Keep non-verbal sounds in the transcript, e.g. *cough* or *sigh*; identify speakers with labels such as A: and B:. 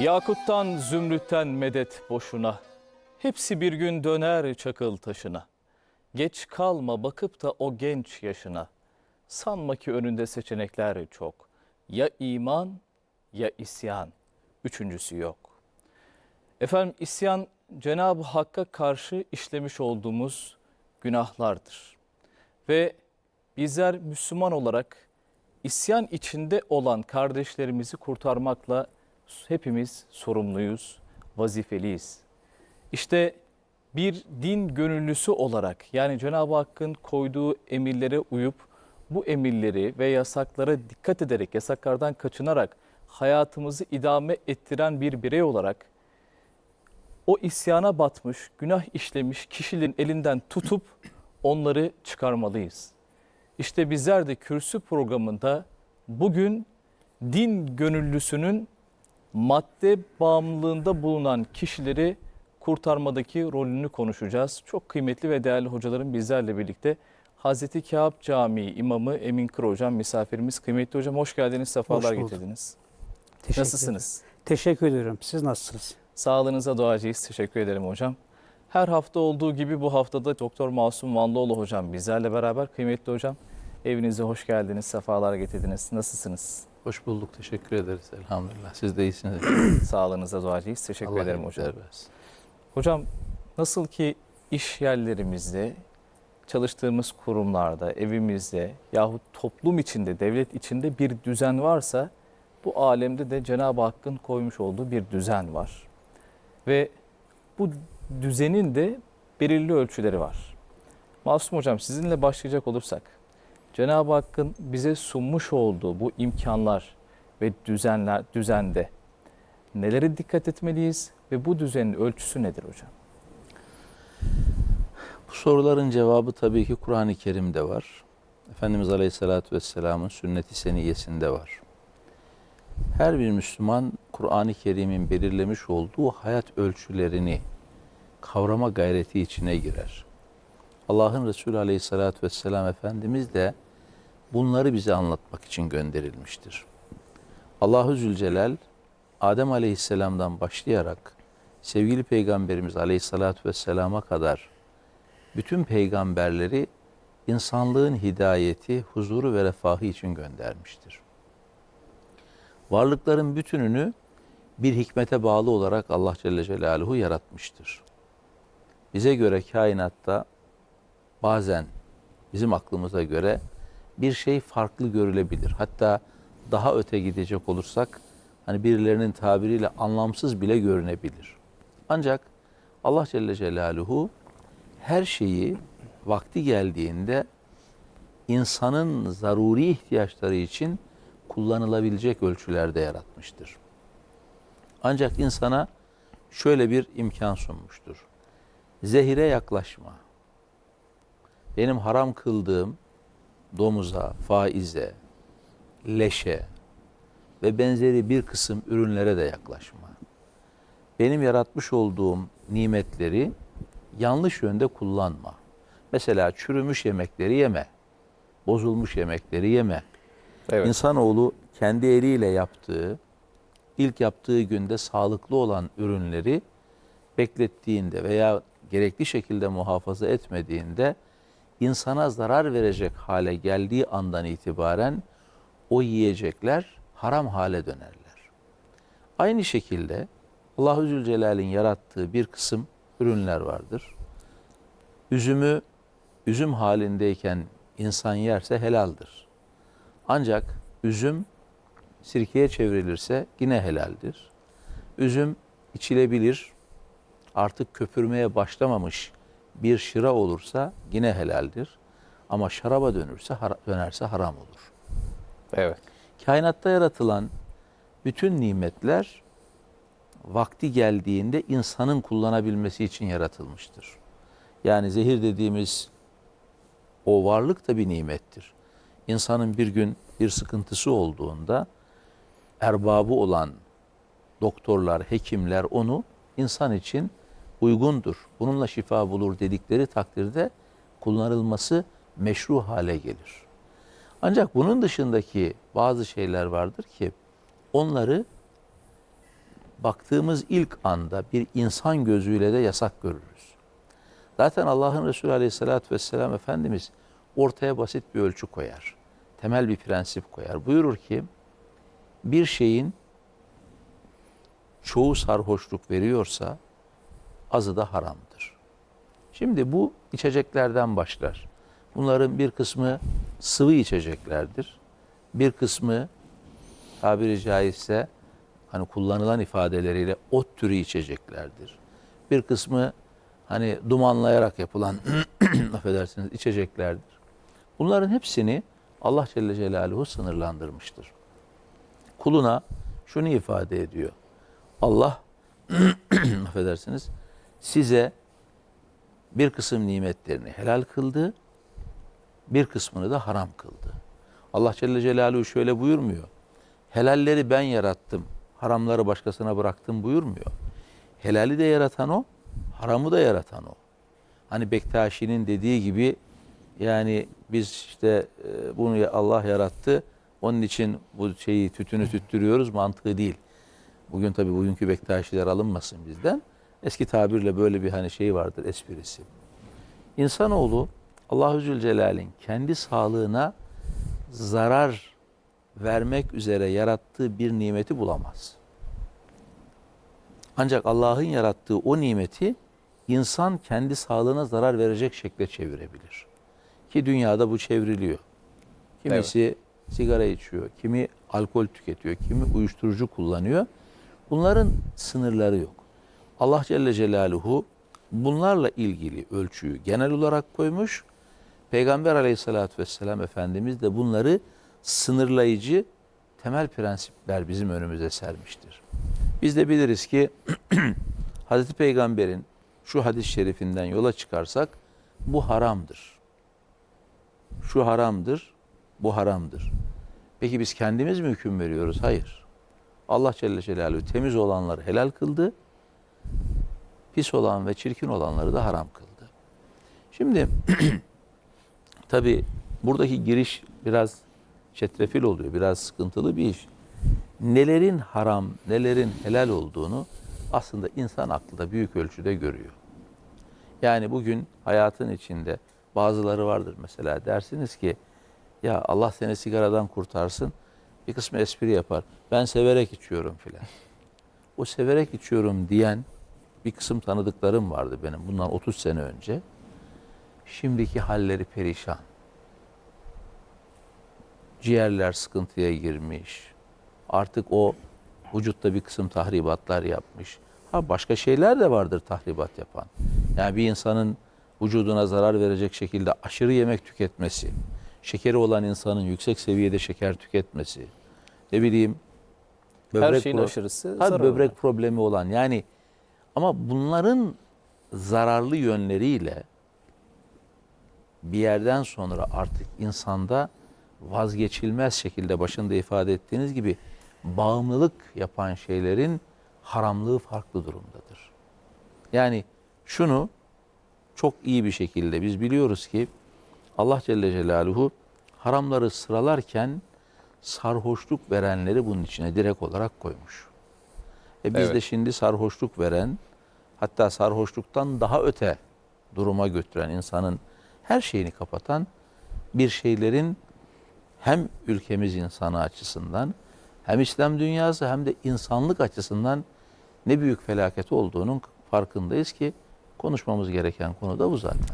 A: Yakuttan zümrütten medet boşuna. Hepsi bir gün döner çakıl taşına. Geç kalma bakıp da o genç yaşına. Sanma ki önünde seçenekler çok. Ya iman ya isyan. Üçüncüsü yok. Efendim isyan Cenab-ı Hakk'a karşı işlemiş olduğumuz günahlardır. Ve bizler Müslüman olarak isyan içinde olan kardeşlerimizi kurtarmakla hepimiz sorumluyuz, vazifeliyiz. İşte bir din gönüllüsü olarak yani Cenab-ı Hakk'ın koyduğu emirlere uyup bu emirleri ve yasaklara dikkat ederek, yasaklardan kaçınarak hayatımızı idame ettiren bir birey olarak o isyana batmış, günah işlemiş kişilerin elinden tutup onları çıkarmalıyız. İşte bizler de kürsü programında bugün din gönüllüsünün madde bağımlılığında bulunan kişileri kurtarmadaki rolünü konuşacağız. Çok kıymetli ve değerli hocalarım bizlerle birlikte. Hazreti Kâb Camii imamı Emin Kır hocam misafirimiz. Kıymetli hocam hoş geldiniz, sefalar
B: bulduk.
A: getirdiniz.
B: Teşekkür
A: Nasılsınız?
B: ederim. Teşekkür ediyorum. Siz nasılsınız?
A: Sağlığınıza duacıyız. Teşekkür ederim hocam. Her hafta olduğu gibi bu haftada Doktor Masum Vanlıoğlu hocam bizlerle beraber. Kıymetli hocam evinize hoş geldiniz, sefalar getirdiniz. Nasılsınız?
C: Hoş bulduk. Teşekkür ederiz. Elhamdülillah. Siz de iyisiniz. *clears throat*
A: Sağlığınıza duacıyız. Teşekkür
C: Allah
A: ederim hocam.
C: versin.
A: Hocam nasıl ki iş yerlerimizde, çalıştığımız kurumlarda, evimizde yahut toplum içinde, devlet içinde bir düzen varsa bu alemde de Cenab-ı Hakk'ın koymuş olduğu bir düzen var. Ve bu düzenin de belirli ölçüleri var. Masum Hocam sizinle başlayacak olursak Cenab-ı Hakk'ın bize sunmuş olduğu bu imkanlar ve düzenler düzende nelere dikkat etmeliyiz ve bu düzenin ölçüsü nedir hocam?
C: Bu soruların cevabı tabii ki Kur'an-ı Kerim'de var. Efendimiz Aleyhisselatü Vesselam'ın sünnet-i seniyesinde var. Her bir Müslüman Kur'an-ı Kerim'in belirlemiş olduğu hayat ölçülerini kavrama gayreti içine girer. Allah'ın Resulü Aleyhisselatü Vesselam Efendimiz de bunları bize anlatmak için gönderilmiştir. Allahu Zülcelal Adem Aleyhisselam'dan başlayarak sevgili Peygamberimiz Aleyhisselatü Vesselam'a kadar bütün peygamberleri insanlığın hidayeti, huzuru ve refahı için göndermiştir. Varlıkların bütününü bir hikmete bağlı olarak Allah Celle Celaluhu yaratmıştır. Bize göre kainatta bazen bizim aklımıza göre bir şey farklı görülebilir. Hatta daha öte gidecek olursak hani birilerinin tabiriyle anlamsız bile görünebilir. Ancak Allah Celle Celaluhu her şeyi vakti geldiğinde insanın zaruri ihtiyaçları için kullanılabilecek ölçülerde yaratmıştır. Ancak insana şöyle bir imkan sunmuştur. Zehire yaklaşma. Benim haram kıldığım domuza, faize, leşe ve benzeri bir kısım ürünlere de yaklaşma. Benim yaratmış olduğum nimetleri yanlış yönde kullanma. Mesela çürümüş yemekleri yeme. Bozulmuş yemekleri yeme.
A: Evet.
C: İnsanoğlu kendi eliyle yaptığı, ilk yaptığı günde sağlıklı olan ürünleri beklettiğinde veya gerekli şekilde muhafaza etmediğinde insana zarar verecek hale geldiği andan itibaren o yiyecekler haram hale dönerler. Aynı şekilde Allahu Zülcelal'in yarattığı bir kısım ürünler vardır. Üzümü üzüm halindeyken insan yerse helaldir. Ancak üzüm sirkeye çevrilirse yine helaldir. Üzüm içilebilir, artık köpürmeye başlamamış bir şıra olursa yine helaldir. Ama şaraba dönürse hara- dönerse haram olur.
A: Evet.
C: Kainatta yaratılan bütün nimetler vakti geldiğinde insanın kullanabilmesi için yaratılmıştır. Yani zehir dediğimiz o varlık da bir nimettir. İnsanın bir gün bir sıkıntısı olduğunda erbabı olan doktorlar, hekimler onu insan için uygundur. Bununla şifa bulur dedikleri takdirde kullanılması meşru hale gelir. Ancak bunun dışındaki bazı şeyler vardır ki onları baktığımız ilk anda bir insan gözüyle de yasak görürüz. Zaten Allah'ın Resulü Aleyhisselatü Vesselam Efendimiz ortaya basit bir ölçü koyar. Temel bir prensip koyar. Buyurur ki bir şeyin çoğu sarhoşluk veriyorsa azı da haramdır. Şimdi bu içeceklerden başlar. Bunların bir kısmı sıvı içeceklerdir. Bir kısmı tabiri caizse hani kullanılan ifadeleriyle ot türü içeceklerdir. Bir kısmı hani dumanlayarak yapılan *clears throat* affedersiniz içeceklerdir. Bunların hepsini Allah Celle Celaluhu sınırlandırmıştır. Kuluna şunu ifade ediyor. Allah *clears throat* affedersiniz size bir kısım nimetlerini helal kıldı, bir kısmını da haram kıldı. Allah Celle Celaluhu şöyle buyurmuyor. Helalleri ben yarattım, haramları başkasına bıraktım buyurmuyor. Helali de yaratan o, haramı da yaratan o. Hani Bektaşi'nin dediği gibi yani biz işte e, bunu Allah yarattı, onun için bu şeyi tütünü tüttürüyoruz mantığı değil. Bugün tabii bugünkü Bektaşiler alınmasın bizden. Eski tabirle böyle bir hani şey vardır esprisi. İnsanoğlu Allahü Zülcelal'in kendi sağlığına zarar vermek üzere yarattığı bir nimeti bulamaz. Ancak Allah'ın yarattığı o nimeti insan kendi sağlığına zarar verecek şekle çevirebilir. Ki dünyada bu çevriliyor. Kimisi sigara içiyor, kimi alkol tüketiyor, kimi uyuşturucu kullanıyor. Bunların sınırları yok. Allah Celle Celaluhu bunlarla ilgili ölçüyü genel olarak koymuş. Peygamber aleyhissalatü vesselam Efendimiz de bunları sınırlayıcı temel prensipler bizim önümüze sermiştir. Biz de biliriz ki *clears throat* Hazreti Peygamber'in şu hadis-i şerifinden yola çıkarsak bu haramdır. Şu haramdır, bu haramdır. Peki biz kendimiz mi hüküm veriyoruz? Hayır. Allah Celle Celaluhu temiz olanları helal kıldı, pis olan ve çirkin olanları da haram kıldı. Şimdi *clears throat* tabi buradaki giriş biraz çetrefil oluyor, biraz sıkıntılı bir iş. Nelerin haram, nelerin helal olduğunu aslında insan aklı da büyük ölçüde görüyor. Yani bugün hayatın içinde bazıları vardır mesela dersiniz ki ya Allah seni sigaradan kurtarsın bir kısmı espri yapar. Ben severek içiyorum filan. O severek içiyorum diyen bir kısım tanıdıklarım vardı benim bundan 30 sene önce. Şimdiki halleri perişan. Ciğerler sıkıntıya girmiş. Artık o vücutta bir kısım tahribatlar yapmış. Ha başka şeyler de vardır tahribat yapan. Yani bir insanın vücuduna zarar verecek şekilde aşırı yemek tüketmesi, şekeri olan insanın yüksek seviyede şeker tüketmesi, ne bileyim
A: Her şeyin
C: pro-
A: aşırısı
C: Ha, böbrek problemi olan yani ama bunların zararlı yönleriyle bir yerden sonra artık insanda vazgeçilmez şekilde başında ifade ettiğiniz gibi bağımlılık yapan şeylerin haramlığı farklı durumdadır. Yani şunu çok iyi bir şekilde biz biliyoruz ki Allah Celle Celaluhu haramları sıralarken sarhoşluk verenleri bunun içine direkt olarak koymuş. E biz
A: Evet.
C: de şimdi sarhoşluk veren hatta sarhoşluktan daha öte duruma götüren insanın her şeyini kapatan bir şeylerin hem ülkemiz insanı açısından hem İslam dünyası hem de insanlık açısından ne büyük felaket olduğunun farkındayız ki konuşmamız gereken konu da bu zaten.